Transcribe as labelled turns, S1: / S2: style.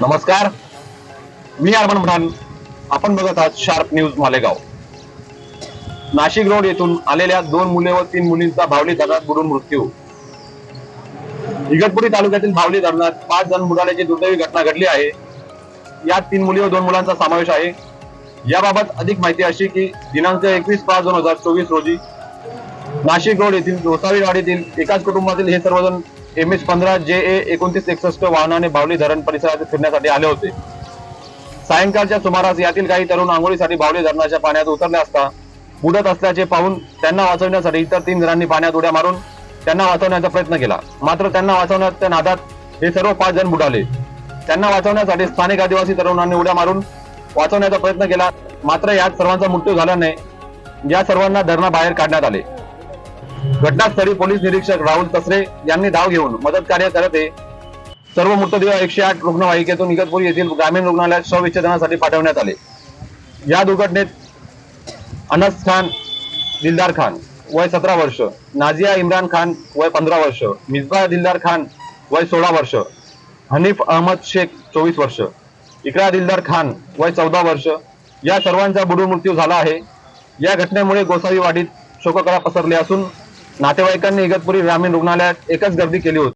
S1: नमस्कार. मी अर्मन भडान. आपण बघत आहात sharp news Malegaon. Nashik road येथून आलेल्या दोन मुले व तीन मुलींचा भावली धरणात बुडून मृत्यू. इगतपुरी तालुक्यातील भावली धरणात पाच जण बुडाल्याची दुर्दैवी घटना घडली आहे. यात तीन मुली व दोन मुलांचा समावेश आहे. याबाबत अधिक माहिती अशी की दिनांक एकवीस पाच दोन हजार चोवीस रोजी नाशिक रोड येथील गोसावीवाडीतील एकाच कुटुंबातील हे सर्वजण एम एच पंधरा जे ए एकोणतीस एकसष्ट वाहनाने भावली धरण परिसरात फिरण्यासाठी आले होते. सायंकाळच्या सुमारास यातील काही तरुण आंघोळीसाठी भावली धरणाच्या पाण्यात उतरले असता बुडत असल्याचे पाहून त्यांना वाचवण्यासाठी इतर तीन जणांनी पाण्यात उड्या मारून त्यांना वाचवण्याचा प्रयत्न केला. मात्र त्यांना वाचवण्याच्या नादात हे सर्व पाच जण बुडाले. त्यांना वाचवण्यासाठी स्थानिक आदिवासी तरुणांनी उड्या मारून वाचवण्याचा प्रयत्न केला. मात्र यात सर्वांचा मृत्यू झाल्याने या सर्वांना धरणाबाहेर काढण्यात आले. घटनास्थळी पोलीस निरीक्षक राहुल तसरे यांनी धाव घेऊन मदत कार्य करत आहे सर्व मृतदेह एकशे आठ रुग्णवाहिकेतून इगतपुरी येथील ग्रामीण रुग्णालयात शवविच्छेदनासाठी पाठवण्यात आले. या दुर्घटनेत अनस खान दिलदार खान वय सतरा वर्ष नाझिया इम्रान खान वय पंधरा वर्ष मिसबा दिलदार खान वय सोळा वर्ष हनीफ अहमद शेख चोवीस वर्ष इकरा दिलदार खान वय चौदा वर्ष या सर्वांचा बुडून मृत्यू झाला आहे. या घटनेमुळे गोसावी वाडीत शोककळा पसरली असून नातेवाईकांनी इगतपुरी ग्रामीण रुग्णालयात एकच गर्दी केली होती.